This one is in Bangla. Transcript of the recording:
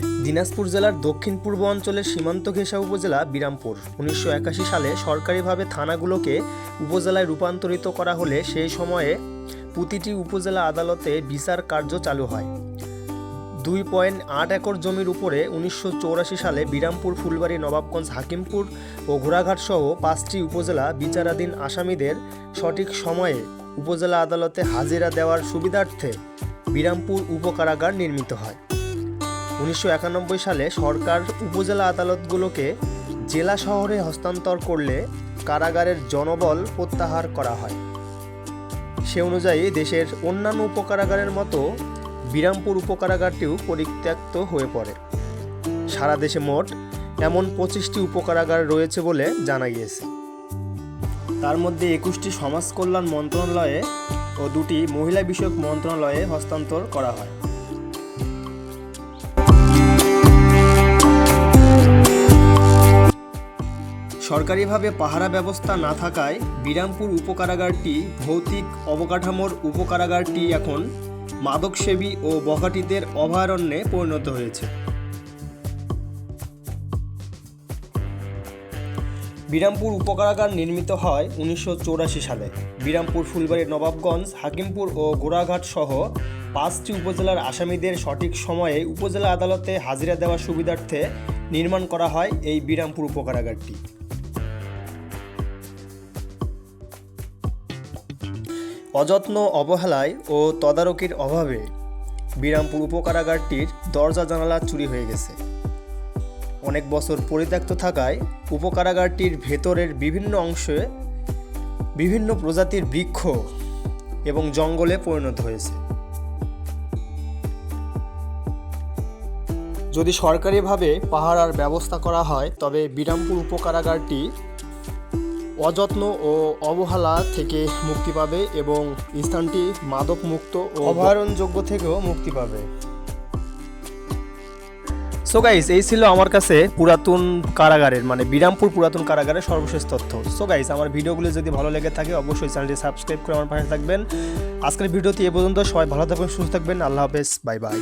দিনাজপুর জেলার দক্ষিণ পূর্ব অঞ্চলের সীমান্ত ঘেঁষা উপজেলা বিরামপুর। উনিশশো একাশি সালে সরকারিভাবে থানাগুলোকে উপজেলায় রূপান্তরিত করা হলে সেই সময়ে প্রতিটি উপজেলা আদালতে বিচার কার্য চালু হয়। দুই পয়েন্ট আট একর জমির উপরে উনিশশো সালে বিরামপুর, ফুলবাড়ি, নবাবগঞ্জ, হাকিমপুর ও ঘোড়াঘাট সহ পাঁচটি উপজেলা বিচারাধীন আসামিদের সঠিক সময়ে উপজেলা আদালতে হাজিরা দেওয়ার সুবিধার্থে বিরামপুর উপকারাগার নির্মিত হয়। উনিশশো একানব্বই সালে সরকার উপজেলা আদালতগুলোকে জেলা শহরে হস্তান্তর করলে কারাগারের জনবল প্রত্যাহার করা হয়। সে অনুযায়ী দেশের অন্যান্য উপকারাগারের মতো বিরামপুর উপকারাগারটিও পরিত্যক্ত হয়ে পড়ে। সারা দেশে মোট এমন পঁচিশটি উপকারাগার রয়েছে বলে জানা গিয়েছে। তার মধ্যে একুশটি সমাজ কল্যাণ মন্ত্রণালয়ে ও দুটি মহিলা বিষয়ক মন্ত্রণালয়ে হস্তান্তর করা হয়। সরকারিভাবে পাহারা ব্যবস্থা না থাকায় বিরামপুর উপকারাগারটি ভৌতিক অবকাঠামোর উপকারাগারটি এখন মাদকসেবী ও বখাটিদের অভয়ারণ্যে পরিণত হয়েছে। বিরামপুর উপকারাগার নির্মিত হয় উনিশশো চুরাশি সালে। বিরামপুর ফুলবাড়ির নবাবগঞ্জ, হাকিমপুর ও গোড়াঘাট সহ পাঁচটি উপজেলার আসামিদের সঠিক সময়ে উপজেলা আদালতে হাজিরা দেওয়ার সুবিধার্থে নির্মাণ করা হয় এই বিরামপুর উপকারাগারটি। অযত্ন অবহেলায় ও তদারকির অভাবে বিরামপুর উপকারাগারটির দরজা জানালা চুরি হয়ে গেছে। অনেক বছর পরিত্যক্ত থাকায় উপকারাগারটির ভেতরের বিভিন্ন অংশে বিভিন্ন প্রজাতির বৃক্ষ এবং জঙ্গলে পরিণত হয়েছে। যদি সরকারিভাবে পাহারার ব্যবস্থা করা হয়, তবে বিরামপুর উপকারাগারটি অযত্ন ও অবহেলা থেকে মুক্তি পাবে এবং স্থানটি মাদক মুক্ত ও অভয়ারণযোগ্য থেকেও মুক্তি পাবে। সো গাইস এই ছিল আমার কাছে পুরাতন কারাগারের মানে বিরামপুর পুরাতন কারাগারের সর্বশেষ তথ্য। সো গাইস আমার ভিডিওগুলো যদি ভালো লেগে থাকে অবশ্যই চ্যানেলটি সাবস্ক্রাইব করে আমার পাশে থাকবেন। আজকের ভিডিওটি এ পর্যন্ত সবাই ভালো থাকবেন সুস্থ থাকবেন। আল্লাহ হাফেজ বাই বাই